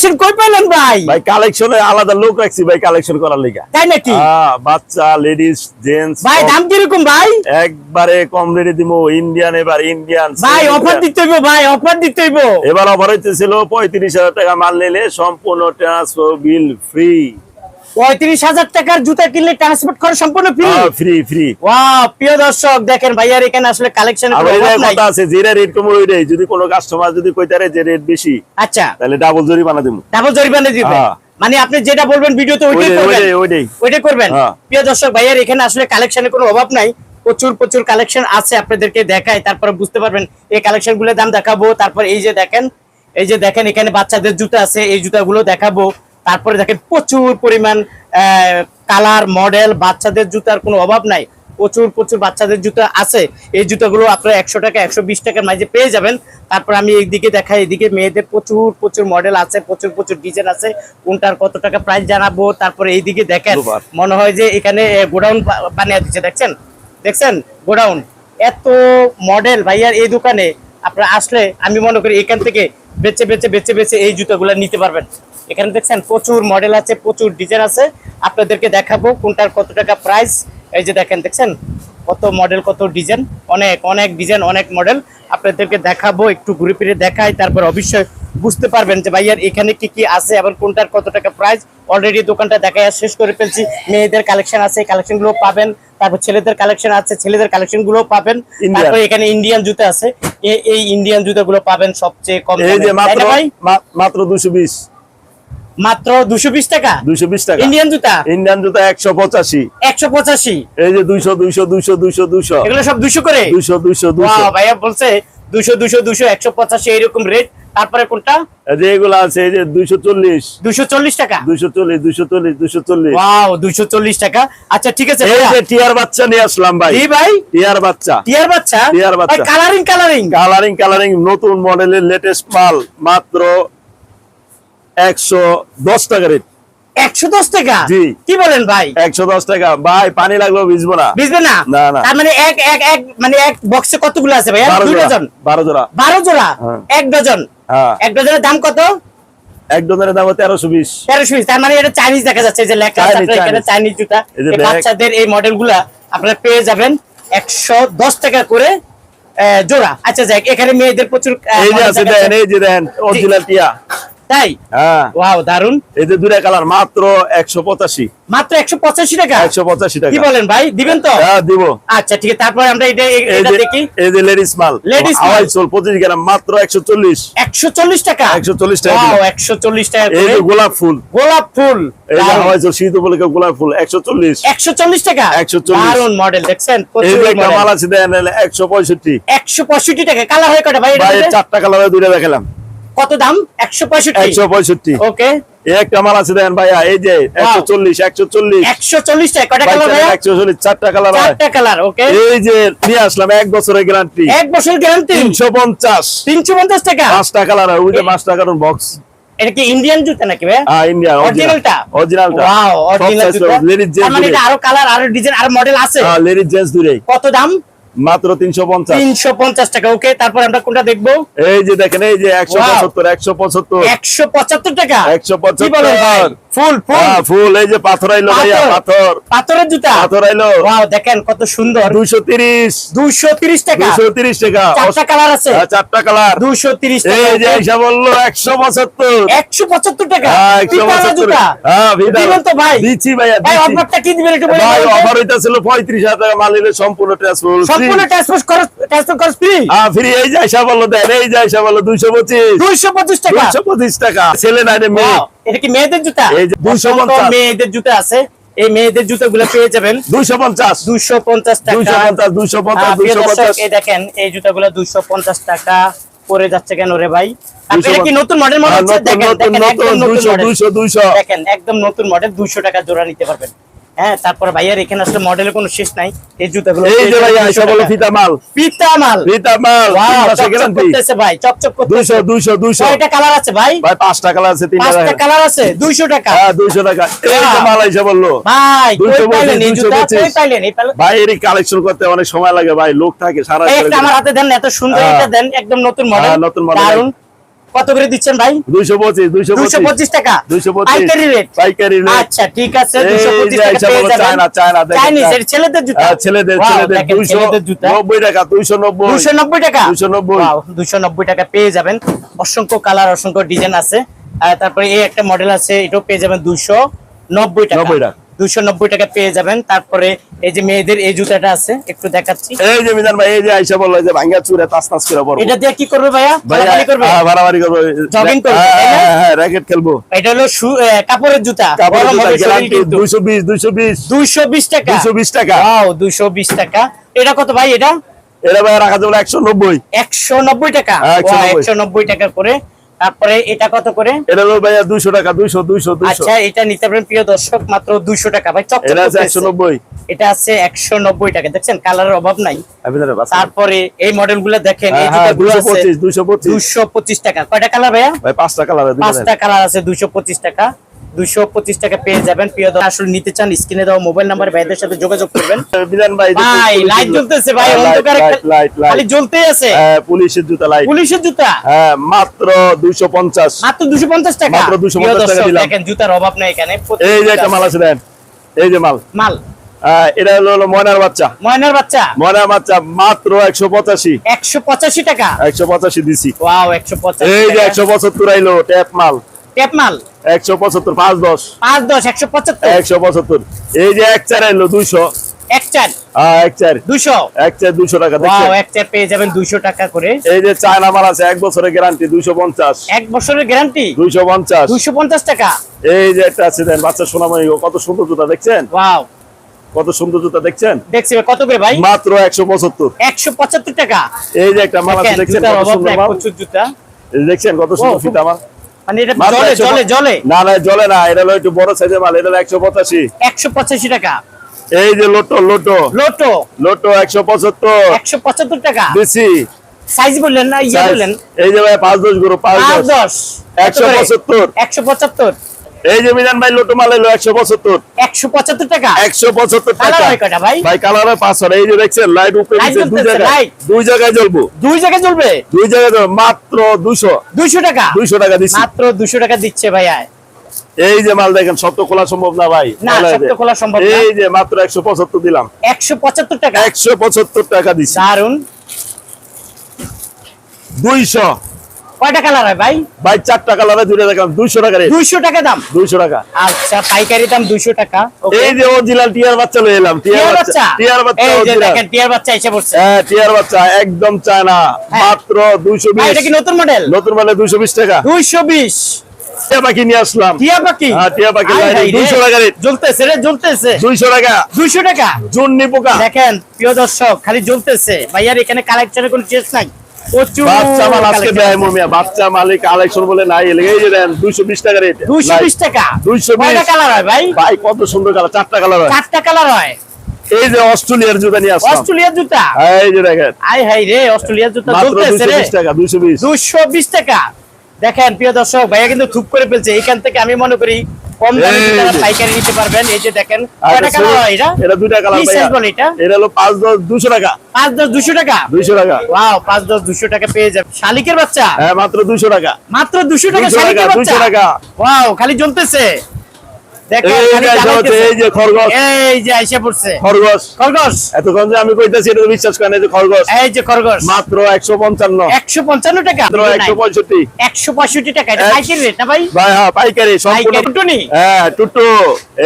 Collection কই পাইলেন ভাই? ভাই কালেকশনে আলাদা লোক রাখছি ভাই কালেকশন করার লিগা। তাই নাকি? হ্যাঁ, বাচ্চা লেডিস জেন্টস ভাই দাম কি রকম ভাই? একবারে কম রেটে দিমু ইন্ডিয়ান এবার ইন্ডিয়ান ভাই অফার দিতে হইব ভাই অফার দিতে হইব। এবার অফার হইতেছিল পঁয়ত্রিশ হাজার টাকা মাল নিলে সম্পূর্ণ ট্রান্সফার বিল ফ্রি পঁয়ত্রিশ হাজার টাকার জুতা কিনলে ট্রান্সপোর্ট খরচ সম্পূর্ণ ফ্রি ফ্রি ফ্রি ওয়াও প্রিয় দর্শক দেখেন ভাইয়ার এখানে আসলে কালেকশন কথা আছে যেটা রেট কম যদি কোনো কাস্টমার যদি কইতারে যে রেট বেশি আচ্ছা। তাহলে ডাবল জরিমানা দিব ডাবল জরিমানা দিবে। হ্যাঁ। মানে আপনি যেটা বলবেন ভিডিওতে ওইটাই করবেন। ওইটাই করবেন। হ্যাঁ। প্রিয় দর্শক ভাইয়ার এখানে আসলে কালেকশনের কোনো অভাব নাই। প্রচুর প্রচুর কালেকশন আছে আপনাদেরকে দেখায়। তারপরে বুঝতে পারবেন এই কালেকশনগুলোর দাম দেখাবো। তারপর এই যে দেখেন এই যে দেখেন এখানে বাচ্চাদের জুতা আছে এই জুতাগুলো দেখাবো। তারপরে দেখেন প্রচুর পরিমাণ কালার মডেল বাচ্চাদের জুতার কোনো অভাব নাই। প্রচুর প্রচুর বাচ্চাদের জুতা আছে। এই জুতাগুলো আপনারা একশো টাকা একশো বিশ টাকার মাঝে পেয়ে যাবেন। তারপর আমি এইদিকে দেখাই এদিকে মেয়েদের প্রচুর প্রচুর মডেল আছে প্রচুর প্রচুর ডিজাইন আছে। কোনটার কত টাকা প্রাইস জানাব তারপরে এইদিকে দেখেন. মনে হয় যে এখানে গোডাউন বানিয়ে দিচ্ছে দেখছেন? দেখছেন? গোডাউন। এত মডেল ভাইয়ার এই দোকানে আপনারা আসলে আমি মনে করি এখান থেকে বেচে বেচে বেচে বেচে এই জুতাগুলো নিতে পারবেন। এখানে দেখছেন প্রচুর মডেল আছে প্রচুর ডিজাইন আছে। আপনাদেরকে দেখাবো কোনটার কত টাকা প্রাইস এই যে দেখেন দেখছেন? কত মডেল কত ডিজাইন অনেক অনেক ডিজাইন অনেক মডেল আপনাদেরকে দেখাবো একটু ঘুরে ফিরে দেখাই তারপর অবশ্যই বুঝতে পারবেন যে ভাইয়ার এখানে কি কি আছে এবং কোনটার কত টাকা প্রাইস অলরেডি দোকানটা দেখাই শেষ করে ফেলছি। মেয়েদের কালেকশন আছে কালেকশনগুলো পাবেন। তারপর ছেলেদের কালেকশন আছে ছেলেদের কালেকশনগুলো পাবেন। তারপর এখানে ইন্ডিয়ান জুতা আছে। এই ইন্ডিয়ান জুতাগুলো পাবেন সবচেয়ে কম মাত্র দুশো বিশ। মাত্র দুশো বিশ টাকা। দুশো বিশ টাকা। ইন্ডিয়ান জুতা? ইন্ডিয়ান জুতা একশো পঁচাশি। একশো পঁচাশি? এই যে দুইশো দুইশো দুইশো দুইশো দুইশো। এগুলো সব দুশো করে? দুইশো দুইশো দুইশো। ভাইয়া বলছে দুশো দুশো দুশো একশো পঁচাশি এইরকম রেট তারপরে কোনটা? যে এগুলো আছে এই যে দুইশো চল্লিশ। দুশো চল্লিশ টাকা? দুইশো চল্লিশ দুইশো চল্লিশ দুইশো চল্লিশ। ওয়াও দুশো চল্লিশ টাকা। আচ্ছা ঠিক আছে এই যে টিয়ার বাচ্চা নিয়ে আসলাম ভাই। জি ভাই? টিয়ার বাচ্চা। টিয়ার বাচ্চা? টিয়ার বাচ্চা। কালারিং কালারিং কালারিং কালারিং নতুন মডেলের লেটেস্ট মাল মাত্র একশো দশ টাকা রেট একশো দশ টাকা? জি। কি বলেন ভাই? একশো দশ টাকা। ভাই পানি ভিজবো না। না। তার মানে এক এক এক মানে এক বক্সে কতগুলো আছে দুই জোড়া। ডজন বারো জোড়া। বারো জোড়া? হ্যাঁ। এক ডজন হ্যাঁ। এক ডজনের দাম কত? এক ডজনের দাম তেরোশো বিশ। তেরোশো পিস তার মানে এটা চাইনিজ দেখা যাচ্ছে। যে লেখা চাইনিজ জুতা। বাচ্চাদের এই মডেলগুলা আপনারা পেয়ে যাবেন একশো দশ টাকা করে জোড়া। আচ্ছা যাক এখানে মেয়েদের প্রচুর এই যে দেন এই যে দেন অরিজিনাল টিয়া। তাই? হ্যাঁ। ওয়াও দারুণ এই যে দুটা কালার মাত্র একশো পঁচাশি। মাত্র একশো পঁচাশি টাকা? একশো পঁচাশি টাকা। কি বলেন ভাই দিবেন তো? হ্যাঁ দিব। আচ্ছা ঠিক আছে তারপর আমরা এটা এটা দেখি। এই যে লেডিস মাল। Ladies মাল। আড়াই চল পঁচিশ গ্রাম মাত্র একশো চল্লিশ। একশো চল্লিশ টাকা? 140 টাকা ওয়াও দিলাম। একশো চল্লিশ টাকা এই যে গোলাপ ফুল। গোলাপ ফুল। এই যে। হাওয়াই চল শীত উপলক্ষে গোলাপ ফুল একশো চল্লিশ। একশো চল্লিশ টাকা? 140 দারুণ মডেল দেখছেন? এই যে একটা মাল আছে দেন একশো পঁয়ষট্টি। একশো পঁয়ষট্টি টাকা। কালার হয় কটা ভাই এটাতে? চারটা কালার দুইটা দেখালাম। কত দাম? একশো পঁয়ষট্টি। একশো পঁয়ষট্টি। ওকে। একটা মাল আছে দেন ভাইয়া এই যে একশো চল্লিশ একশো চল্লিশ। একশো চল্লিশ টাকা কটা কালার ভাইয়া? একশো চল্লিশ চারটা কালার চারটা কালার ওকে। এই যে নিয়ে আসলাম এক বছরের গ্যারান্টি এক বছর গ্যারান্টি তিনশো পঞ্চাশ। তিনশো পঞ্চাশ টাকা? পাঁচটা কালার হয় ওই যে পাঁচটা কারণ বক্স এটা কি ইন্ডিয়ান জুতা নাকি ভাই হ্যাঁ ইন্ডিয়া অরিজিনালটা অরিজিনালটা ওয়াও অরিজিনাল জুতা। মানে এটা আরও কালার আরও ডিজাইন আরও মডেল আছে? হ্যাঁ জেন্টস দুটোই। কত দাম? মাত্র তিনশো পঞ্চাশ। তিনশো পঞ্চাশ টাকা ওকে তারপর আমরা কোনটা দেখব? এই যে দেখেন এই যে একশো. পঁচাত্তর একশো পঁচাত্তর। একশো পঁচাত্তর টাকা। একশো পঁচাত্তর। ফুল ফুল। হ্যাঁ, এই যে পাথর আইলো ভাইয়া পাথর। পাথর। পাথরের জুতা? পাথর আইলো। ওয়াও দেখেন কত সুন্দর। টাকা। টাকা। চারটা কালার আছে। হ্যাঁ, চারটা কালার। দুইশো তিরিশ এই যে আইসা বলল একশো পঁচাত্তর। একশো পঁচাত্তর টাকা। হ্যাঁ, একশো পিতালা পঁচাত্তর। জুতা। হ্যাঁ দিবেন তো ভাই। দিচ্ছি ভাইয়া ভাই অফারটা কি দিবেন একটু বলে ভাই অফার হইতাছিল পঁয়ত্রিশ হাজার টাকা মাল সম্পূর্ণ ট্রান্সফার সম্পূর্ণ ট্রান্সফার খরচ ট্রান্সফার খরচ ফ্রি হ্যাঁ ফ্রি এই যে বলল দেন এই যে বলল দুইশো পঁচিশ। দুইশো পঁচিশ টাকা। দুইশো পঁচিশ টাকা। ছেলে নাই রে মেয়ে। এটা কি মেয়েদের জুতা? এই যে 250 মেয়েদের জুতা আছে। এই মেয়েদের জুতাগুলো পেয়ে যাবেন। দুইশো পঞ্চাশ। দুইশো পঞ্চাশ টাকা। দুইশো পঞ্চাশ দুইশো পঞ্চাশ এই দেখেন এই জুতাগুলো দুইশো পঞ্চাশ টাকা পরে যাচ্ছে কেন রে ভাই? এটা কি নতুন মডেল মনে হ্যাঁ, হচ্ছে দেখেন নতুন দেখেন নতুন একদম নতুন মডেল দেখেন একদম নতুন মডেল দুইশো টাকা জোড়া নিতে পারবেন। হ্যাঁ তারপরে ভাইয়ার এখানে আসলে মডেলের কোনো শেষ নাই। এই জুতাগুলো এই যে ভাই 200 ফিতা মাল মাল ফিতা মাল করতেছে চকচক করতেছে। কালার আছে ভাই? ভাই পাঁচটা কালার আছে তিনটা পাঁচটা কালার আছে দুইশো টাকা। হ্যাঁ টাকা। এই যে মাল আইসা বলল। ভাই কই পাইলেন এই জুতা? কই পাইলেন এই ভাই এর কালেকশন করতে অনেক সময় লাগে ভাই লোক থাকে সারা এই আমার হাতে দেন এত সুন্দর হ্যাঁ। এটা দেন একদম নতুন মডেল হ্যাঁ, নতুন model। কত করে দিচ্ছেন ভাই? দুইশো পঁচিশ দুইশো দুইশো পঁচিশ টাকা? দুইশো পঁচিশ। পাইকারি রেট পাইকারি রেট আচ্ছা ঠিক আছে টাকা ছেলেদের জুতা? হ্যাঁ, ছেলেদের ছেলেদের দুইশো নব্বই টাকা দুইশো নব্বই। টাকা? 290 Wow, 290 টাকা পেয়ে যাবেন। অসংখ্য কালার অসংখ্য ডিজাইন আছে। তারপরে এই একটা মডেল আছে এটাও পেয়ে যাবেন দুশো নব্বই টাকা। 90 টাকা। দুশো নব্বই টাকা পেয়ে যাবেন। তারপরে এই যে মেয়েদের এই জুতাটা আছে একটু দেখাচ্ছি। এই যে মিজান ভাই এই যে আইসা বলল যে ভাঙ্গা চুরে তাস তাস করে পড়ব এটা দিয়ে কি করবে ভাইয়া? ভাই করবে? হ্যাঁ, করবে, হ্যাঁ? হ্যাঁ, র্যাকেট খেলব। এটা হলো কাপড়ের জুতা। টাকা? টাকা। টাকা। এটা কত ভাই এটা? এটা ভাই রাখা যাবে একশো নব্বই। একশো নব্বই টাকা? হ্যাঁ, 190 একশো নব্বই টাকা করে তারপরে এটা কত করে? এটা হলো ভাইয়া টাকা দুইশো দুইশো দুইশো। আচ্ছা এটা নিতে পারেন প্রিয় দর্শক মাত্র দুইশো টাকা। ভাই এটা আছে নব্বই। এটা আছে একশো নব্বই টাকা। দেখছেন কালারের অভাব নাই। তারপরে এই মডেলগুলো দেখেন এই হ্যাঁ, হ্যাঁ, জুতাগুলো দুইশো আছে টাকা। কয়টা কালার ভাইয়া? ভাই পাঁচটা কালার পাঁচটা কালার আছে দুইশো পঁচিশ টাকা। দুইশো পঁচিশ টাকা পেয়ে যাবেন। প্রিয় দর্শক আসলে নিতে চান স্ক্রিনে দেওয়া মোবাইল নাম্বার ভাইদের সাথে যোগাযোগ করবেন। বিধান ভাই ভাই পুলিশের লাইট জ্বলতেছে ভাই হ্যাঁ, অন্ধকার লাইট, লাইট, লাইট, লাইট। খালি জ্বলতেই আছে। হ্যাঁ, পুলিশের জুতা লাইট। পুলিশের জুতা? হ্যাঁ মাত্র দুইশো পঞ্চাশ। মাত্র দুশো পঞ্চাশ টাকা? মাত্র 250 টাকা দিলাম। দেখেন জুতার অভাব নাই এখানে। এই যে একটা মাল আছে দেন। এই যে মাল। মাল। এটা হলো ময়নার বাচ্চা। ময়নার বাচ্চা? ময়নার বাচ্চা মাত্র একশো পঁচাশি। একশো পঁচাশি টাকা? একশো পঁচাশি দিছি। এই যে একশো পঁচাত্তর আইলো ট্যাপ মাল। টেপ মাল? একশো পঁচাত্তর পাঁচ দশ। পাঁচ দশ একশো পঁচাত্তর। একশো পঁচাত্তর। এই যে এক চার আইলো দুইশো। এক চার। হ্যাঁ এক চার। দুশো এক চার দুইশো টাকা এক চার পেয়ে যাবেন দুইশো টাকা করে। এই যে চায়না মাল আছে এক বছরের গ্যারান্টি দুইশো পঞ্চাশ। এক বছরের গ্যারান্টি? দুইশো পঞ্চাশ। দুইশো পঞ্চাশ টাকা। এই যে একটা আছে দেন বাচ্চা সোনামণি কত সুন্দর জুতা দেখছেন? ওয়াও। কত সুন্দর জুতা দেখছেন? দেখছি কত করে ভাই? মাত্র একশো পঁচাত্তর। একশো পঁচাত্তর টাকা। এই যে একটা মাল আছে দেখছেন কত সুন্দর দেখছেন কত সুন্দর ফিতা মাল? মানে এটা জলে জলে না এটা হলো একটু বড় সাইজের মাল এটা হলো 185 185 টাকা। এই যে লোটো লোটো। লোটো? লোটো 175 175 টাকা? বেশি সাইজ বললেন না বললেন? এই যে ভাই 5 পাঁচ দশ। একশো পঁচাত্তর। একশো পঁচাত্তর? এই যে মিজান ভাই লোটো মাল এলো একশো পঁচাত্তর। একশো পঁচাত্তর টাকা? একশো পঁচাত্তর টাকা। ভাই? ভাই কালার হয় পাঁচ এই যে দেখছেন লাইট উপরে দুই জায়গায় দুই জায়গায় জ্বলবো। দুই জায়গায় চলবে দুই জায়গায় জ্বলবো। মাত্র দুশো দুইশো টাকা? দুইশো টাকা দিচ্ছি। মাত্র দুশো টাকা দিচ্ছে ভাইয়া। এই যে মাল দেখেন সব তো খোলা সম্ভব না ভাই। না, সব তো খোলা সম্ভব না। এই যে মাত্র একশো পঁচাত্তর দিলাম। একশো পঁচাত্তর টাকা? একশো পঁচাত্তর টাকা দিচ্ছি। দারুণ দুইশো। কয়টা কালার হয় ভাই? ভাই চারটা কালারে দুইটা দেখলাম। দুইশো টাকা দুইশো টাকা দাম? দুইশো টাকা। আচ্ছা পাইকারি দাম দুইশো টাকা। এই যে অরিজিনাল টিয়ার বাচ্চা লয়ে এলাম টিয়ার টিয়ার বাচ্চা বাচ্চা? টিয়ার বাচ্চা এই যে দেখেন টিয়ার বাচ্চা এসে পড়ছে। হ্যাঁ টিয়ার বাচ্চা একদম চায় না। মাত্র দুইশো বিশ এটা কি নতুন মডেল নতুন মানে দুইশো বিশ টাকা। দুইশো বিশ। টিয়া পাখি নিয়ে আসলাম। টিয়া পাখি? হ্যাঁ, টিয়া পাখি। 200 টাকা রেট। জ্বলতেছে রে জ্বলতেছে। দুইশো টাকা। দুইশো টাকা? জুন্নি পোকা। দেখেন প্রিয় দর্শক খালি জ্বলতেছে। ভাইয়ার এখানে কালেকশনের কোনো শেষ নাই। প্রচুর বাচ্চা মাল আজকে দেয় মমিয়া বাচ্চা মালিক কালেকশন বলে নাই এই যে দেন দুইশো বিশ টাকা রেট। দুইশো বিশ টাকা? 220 কয়টা কালার হয় ভাই? ভাই কত সুন্দর কালার চারটা কালার হয়। চারটা কালার হয়। এই যে অস্ট্রেলিয়ার জুতা নিয়ে আসলাম। অস্ট্রেলিয়ার জুতা? এই যে দেখেন। আই হাই রে অস্ট্রেলিয়ার জুতা রে। টাকা দুইশো বিশ। দুশো বিশ টাকা। দেখেন প্রিয় দর্শক ভাইয়া কিন্তু থুপ করে ফেলছে। এখান থেকে আমি মনে করি কম দামে পাইকারি নিতে পারবেন। এই যে দেখেন কয়টা কালার হয় এটা? এটা দুইটা কালার এটা? এটা হলো পাঁচ দশ দুশো টাকা। পাঁচ দশ দুশো টাকা? দুইশো টাকা। ওয়াও পাঁচ দশ দুশো টাকা পেয়ে যাবেন। শালিকের বাচ্চা? হ্যাঁ মাত্র দুইশো টাকা। মাত্র দুশো টাকা 200 টাকা, শালিকের 200 টাকা। ওয়াও খালি জ্বলতেছে আমি কইতাছি এটা বিশ্বাস করেন এই যে খরগোশ। এই যে খরগোশ। মাত্র একশো পঞ্চান্ন। একশো পঞ্চান্ন টাকা? একশো পঁয়ষট্টি। একশো পঁয়ষট্টি টাকা পাইকারি রেট না ভাই? ভাই হ্যাঁ পাইকারি সম্পূর্ণ হ্যাঁ টুটু।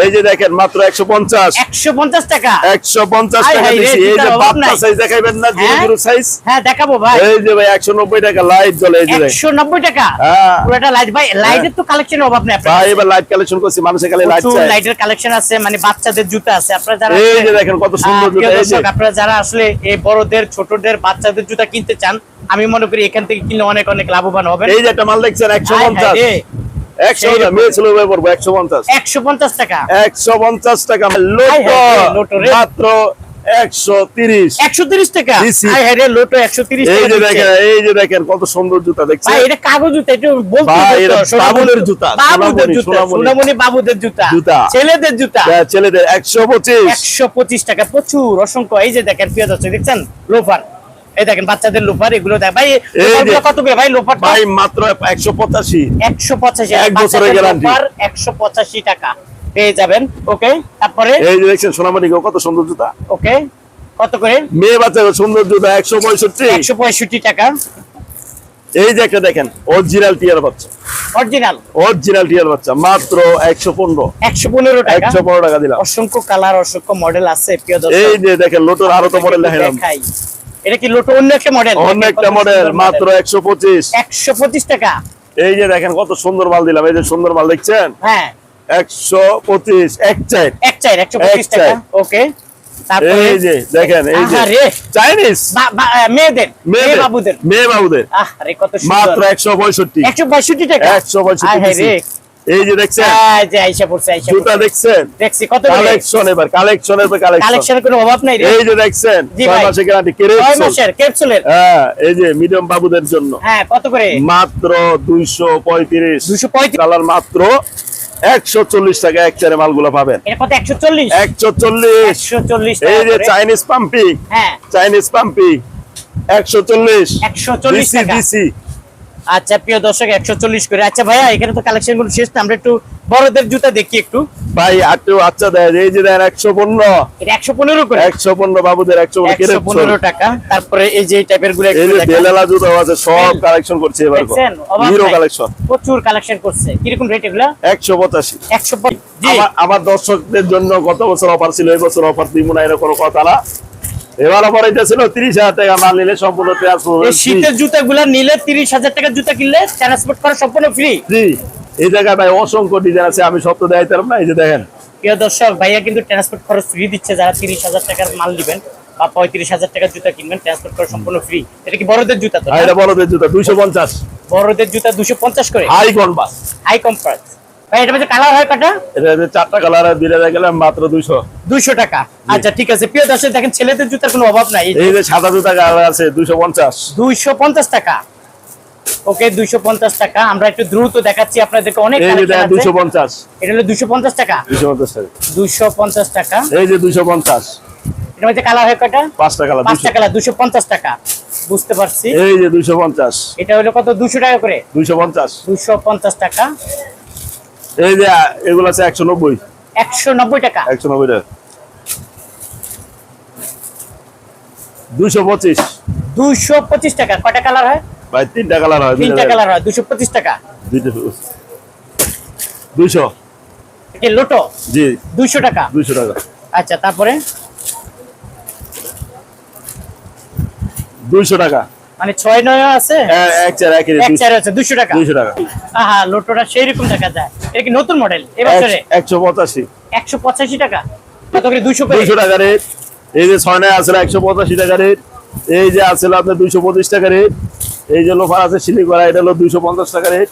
এই যে দেখেন মাত্র একশো পঞ্চাশ। একশো পঞ্চাশ টাকা? একশো পঞ্চাশ টাকা হায় এই যে জুতার অভাব নাই। সাইজ দেখাইবেন না জিরো হ্যাঁ? জিরো সাইজ হ্যাঁ দেখাবো ভাই। এই যে ভাই একশো নব্বই টাকা লাইট জ্বলে এই যে একশো নব্বই টাকা? হ্যাঁ। পুরোটা লাইট ভাই লাইটের তো কালেকশনের অভাব নেই ভাই এবার লাইট কালেকশন করছি মানুষের খালি লাইট লাইটের কালেকশন আছে মানে বাচ্চাদের জুতা আছে। আপনারা যারা এই আসলে- যে দেখেন কত সুন্দর জুতা এই যে। আপনারা যারা আসলে এই বড়দের ছোটদের বাচ্চাদের জুতা কিনতে চান আমি মনে করি এখান থেকে কিনলে অনেক অনেক লাভবান হবে এই যে একটা মাল দেখছেন একশো হায় পঞ্চাশ। হায় রে, একশো সেই না রকম। মেয়ে ছিল ভাই পড়ব একশো পঞ্চাশ। একশো পঞ্চাশ টাকা। একশো পঞ্চাশ টাকা। মাত্র টাকা? লোটো টাকা এই যে দেখেন কত সুন্দর জুতা এটা কাগজ জুতা এটা জুতা, সোনামণি, বাবুদের জুতা। ছেলেদের জুতা। ছেলেদের একশো পঁচিশ। একশো পঁচিশ টাকা প্রচুর অসংখ্য। এই যে দেখেন প্রিয় দর্শক দেখছেন? লোফার। এই দেখেন বাচ্চাদের লোফার এগুলো দেখ। ভাই কত ভাই লোফার ভাই মাত্র একশো পঁচাশি। একশো পঁচাশি এক বছরের। একশো পঁচাশি টাকা। পেয়ে যাবেন ওকে? তারপরে? এই যে দেখছেন সোনামাটি কত সুন্দর জুতা। ওকে? কত করে? মেয়ে বাচ্চা সুন্দর জুতা একশো পঁয়ষট্টি। একশো পঁয়ষট্টি টাকা। এই যে একটা দেখেন অরিজিনাল টিয়ার বাচ্চা। অরিজিনাল অরিজিনাল টিয়ার বাচ্চা মাত্র একশো পনেরো। একশো পনেরো টাকা। একশো পনেরো টাকা দিলাম। অসংখ্য কালার অসংখ্য মডেল আছে প্রিয় এই যে দেখেন লোটোর আরও তো মডেল দেখালাম দেখাই। এটা কি লোটো? অন্য একটা মডেল অন্য একটা মডেল মাত্র একশো পঁচিশ। একশো পঁচিশ টাকা। এই যে দেখেন কত সুন্দর মাল দিলাম। এই যে সুন্দর মাল দেখছেন? হ্যাঁ। একশো পঁচিশ এক চাই এক চাই একশো পঁচিশ টাকা? ওকে। তারপরে এই যে দেখেন এই যে। চাইনিজ? মেয়েদের মেয়ে বাবুদের। মেয়ে বাবুদের। আহ রে কত মাত্র সুন্দর একশো পঁয়ষট্টি। একশো পঁয়ষট্টি টাকা? একশো পঁয়ষট্টি এই যে দেখছেন? এই যে আইসা পড়ছে আইসা জুতা দেখছেন? দেখছি কত কালেকশন এবার এবার কালেকশন। কালেকশনের কোনো অভাব নাই এই যে দেখছেন জি ছয় মাসে গ্যারান্টি ছয় মাসের ক্যাপসুলের হ্যাঁ এই যে মিডিয়াম বাবুদের জন্য। হ্যাঁ কত করে? মাত্র দুইশো পঁয়ত্রিশ। দুশো পঁয়ত্রিশ। কালার মাত্র একশো চল্লিশ টাকা এক চারে মালগুলো পাবেন। একশো চল্লিশ? একশো চল্লিশ। চল্লিশ এই যে চাইনিজ পাম্পি চাইনিজ পাম্পি একশো চল্লিশ। একশো চল্লিশ আচ্ছা প্রিয় দর্শক একশো চল্লিশ করে। আচ্ছা ভাইয়া এখানে তো কালেকশনগুলো শেষ আমরা একটু বড়দের জুতা দেখি একটু। ভাই আটটু আচ্ছা দেয় এই যে দেন একশো পনেরো। এটা একশো পনেরো করে? একশো পনেরো বাবুদের একশো পনেরো টাকা। তারপরে এই যে টাইপেরগুলো বেলালা জুতো আছে সব কালেকশন করছে এবার হিরো কালেকশন প্রচুর কালেকশন করছে। কীরকম রেট এগুলা? একশো পঁচাশি। একশো আমার দর্শকদের জন্য গত বছর অফার ছিল এই বছর অফার দিব না এরকম কথা না। এবার অফার এটা ছিল তিরিশ হাজার টাকা মাল নিলে সম্পূর্ণ এই শীতের জুতা নিলে তিরিশ হাজার টাকার জুতা কিনলে ট্রান্সপোর্ট করা সম্পূর্ণ ফ্রি ফ্রি এই জায়গায় ভাই অসংখ্য ডিজাইন আছে আমি সব তো দেখাইতে পারব না এই যে দেখেন। প্রিয় দর্শক ভাইয়া কিন্তু ট্রান্সপোর্ট খরচ ফ্রি দিচ্ছে যারা তিরিশ হাজার টাকার মাল দিবেন বা পঁয়ত্রিশ হাজার টাকার জুতা কিনবেন ট্রান্সপোর্ট করা সম্পূর্ণ ফ্রি এটা কি বড়দের জুতা তো আর এটা বড়দের জুতা দুইশো পঞ্চাশ। বড়দের জুতা দুশো পঞ্চাশ করে। হাই কনবাস হাই ভাই এটা মধ্যে কালার হয় কটা এটা চারটা কালার মাত্র দুইশো। টাকা। আচ্ছা ঠিক আছে। প্রিয় দর্শক দেখেন ছেলেদের জুতার কোনো অভাব নাই। এই যে সাদা জুতা কালার আছে দুইশো পঞ্চাশ। দুইশো পঞ্চাশ টাকা। ওকে দুইশো পঞ্চাশ টাকা। আমরা একটু দ্রুত দেখাচ্ছি আপনাদেরকে অনেক এই যে collection দেখেন আছে। দুইশো পঞ্চাশ। এটা হলো দুশো পঞ্চাশ টাকা। দুইশো পঞ্চাশ টাকা। দুইশো পঞ্চাশ টাকা। এই যে দুইশো পঞ্চাশ। মধ্যে কালার হয় কটা পাঁচটা কালার পাঁচটা কালার দুশো পঞ্চাশ টাকা। বুঝতে পারছি। এই যে দুইশো পঞ্চাশ। এটা হলো কত? দুশো টাকা করে। দুইশো পঞ্চাশ। দুশো পঞ্চাশ টাকা। এই যে এগুলো আছে একশো নব্বই। একশো নব্বই টাকা। একশো নব্বই টাকা। দুইশো পঁচিশ। দুশো পঁচিশ টাকা। কটা কালার হয়? ভাই তিনটা কালার হয় তিনটা কালার হয় দুশো পঁচিশ টাকা। দুইশো। লোটো? জি। দুইশো টাকা। দুইশো টাকা। আচ্ছা তারপরে? দুইশো টাকা। মানে ছয় নয় আছে? এ- এক চার এক এক চার আছে দুশো টাকা। দুইশো টাকা। আহা লোটোটা সেই রকম দেখা যায়। এটা কি নতুন মডেল এবছরে এক- একশো পঁচাশি। একশো পঁচাশি টাকা? কত করে। দুশো করে টাকা রেট। এই যে ছয় নয় আসলে একশো পঁচাশি টাকা রেট। এই যে আসলে আপনার দুইশো পঁচিশ টাকা রেট। এই যে লোফার আছে করা এটা হলো দুইশো পঞ্চাশ টাকা রেট।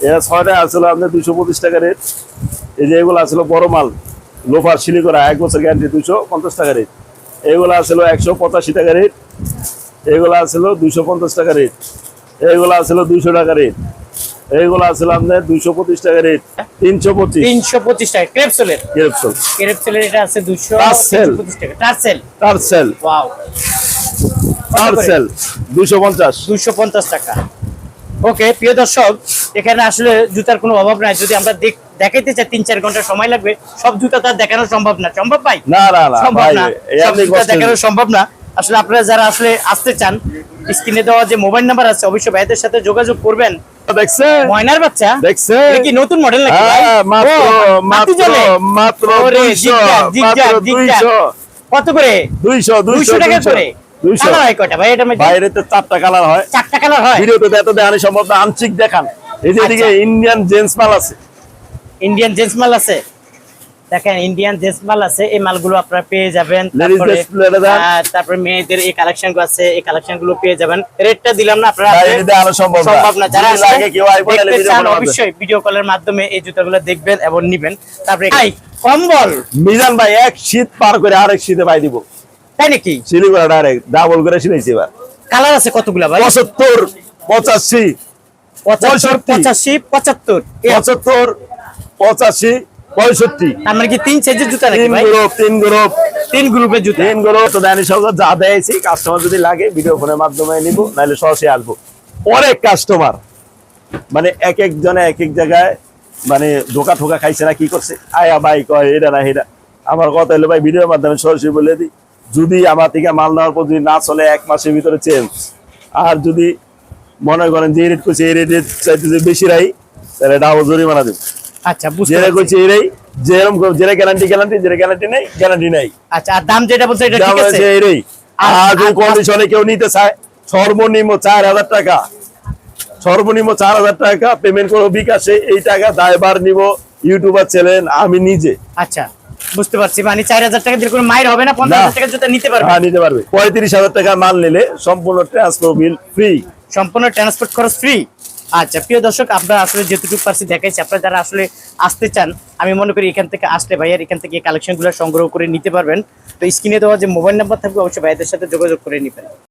এরা ছয়টা আসলে আপনার দুইশো পঁচিশ টাকা রেট। এই যে এগুলো আসলে বড় মাল। লোফার করা এক বছর গ্যারান্টি দুইশো পঞ্চাশ টাকা রেট। এগুলো একশো পঁচাশি টাকা রেট। এগুলো আসলে দুইশো পঞ্চাশ টাকা রেট এইগুলো আসলে দুইশো টাকা রেট এইগুলো আসলে আপনার দুইশো পঁচিশ টাকা রেট তিনশো পঁচিশ। তিনশো পঁচিশ টাকা। ক্রেপসোলের ক্রেপসোলের এটা আছে দুশো টার্সেল টার্সেল ওয়াও। টার্সেল দুইশো পঞ্চাশ। দুশো পঞ্চাশ টাকা। ওকে প্রিয় দর্শক এখানে আসলে জুতার কোনো অভাব নাই। যদি আমরা দেখ- দেখাইতে চাই তিন চার ঘণ্টা সময় লাগবে সব জুতা তার দেখানো সম্ভব না। সম্ভব ভাই? না না সম্ভব না। দেখানো সম্ভব না। আসলে আপনারা যারা আসলে আসতে চান স্ক্রিনে দেওয়া যে মোবাইল নাম্বার আছে অবশ্যই ভাইদের সাথে যোগাযোগ করবেন। দেখছেন ময়নার বাচ্চা? দেখছেন কি নতুন মডেল নাকি মাত্র মাত্র মাত্র ওরে, 200 জিগজাগ, জিগজাগ, মাত্র জিগজাগ। 200 কত করে? 200 দুইশো 200 টাকা করে। 200 কালার কয়টা? ভাই বাইরে তো চারটা কালার হয়। চারটা কালার হয়? ভিডিওতে এত দেখানো সম্ভব না দেখান। এই যে এদিকে আচ্ছা। ইন্ডিয়ান জেন্টস মাল আছে। ইন্ডিয়ান জেন্টস মাল আছে? দেখেন ইন্ডিয়ান জেন্টস মাল আছে এই মালগুলো আপনারা পেয়ে যাবেন। তারপরে। আহ, তারপরে মেয়েদের এই কালেকশনগুলো আছে এই কালেকশনগুলো পেয়ে যাবেন। রেটটা দিলাম না আপনারা ভাই, সম্ভব না। যারা। অবশ্যই ভিডিও কলের মাধ্যমে এই জুতাগুলো দেখবেন এবং নিবেন। তারপরে কম্বল। মিজান ভাই এক শীত পার করে আরেক শীতে পাই দিব। তাই নাকি? শিলিগুড়া ডাইরেক্ট ডাবল করে শিলাইছি এবার। কালার আছে কতগুলা ভাই? পঁচাত্তর পঁচাশি পঁচাশি পঁচাত্তর। পঁচাত্তর পঁচাশি পঁয়ষট্টি। তার মানে কি তিন জুতা তিন গ্রুপ তিন গ্রুপ তিন গ্রুপের জুতা। ট্রেনগুলো তো দেয়নি সব যা দিয়েছি কাস্টমার যদি লাগে ভিডিও ফোনের মাধ্যমে নিব নাহলে সরাসরি আসব অনেক কাস্টমার মানে এক এক জনে এক এক জায়গায় মানে ধোকা ঠোকা খাইছে না কি করছে? আয়া ভাই কয় এটা না এটা আমার কথা হলো ভাই ভিডিওর মাধ্যমে সরাসরি বলে দিই যদি আমার থেকে মাল নেওয়ার পর যদি না চলে এক মাসের ভিতরে চেঞ্জ আর যদি মনে করেন যে রেট করছে এই রেটে চাইতে বেশি রাই তাহলে ডাবল জরিমানা দেবো। আচ্ছা বুঝতে যেটা পারছি। করছে এরাই যেরকম যেটা গ্যারান্টি গ্যারান্টি যেটা গ্যারান্টি নেই গ্যারান্টি নেই। আচ্ছা আর দাম যেটা বলছে এটা ঠিক আছে? এরই আর- যদি কন্ডিশনে কেউ নিতে চায় সর্বনিম্ন চার হাজার টাকা। সর্বনিম্ন চার হাজার টাকা পেমেন্ট করব বিকাশে এই টাকা দায়বার নিব ইউটিউবার চ্যানেল আমি নিজে। আচ্ছা বুঝতে পারছি। মানে চার হাজার টাকা দিয়ে কোনো মায়ের হবে না পঞ্চাশ। হাজার টাকা জুতা নিতে পারবে? হ্যাঁ নিতে পারবে। পঁয়ত্রিশ হাজার টাকা মাল নিলে সম্পূর্ণ ট্রান্সপোর্ট বিল ফ্রি সম্পূর্ণ ট্রান্সপোর্ট খরচ ফ্রি আচ্ছা প্রিয় দর্শক আপনারা আসলে যেটুকু পারছি দেখাইছি। আপনারা যারা আসলে আসতে চান, আমি মনে করি এখান থেকে আসলে ভাইয়ার এখান থেকে কালেকশনগুলো সংগ্রহ করে নিতে পারবেন। তো স্ক্রিনে দেওয়া যে মোবাইল নাম্বার থাকবে, অবশ্যই ভাইয়াদের সাথে যোগাযোগ করে নেবেন।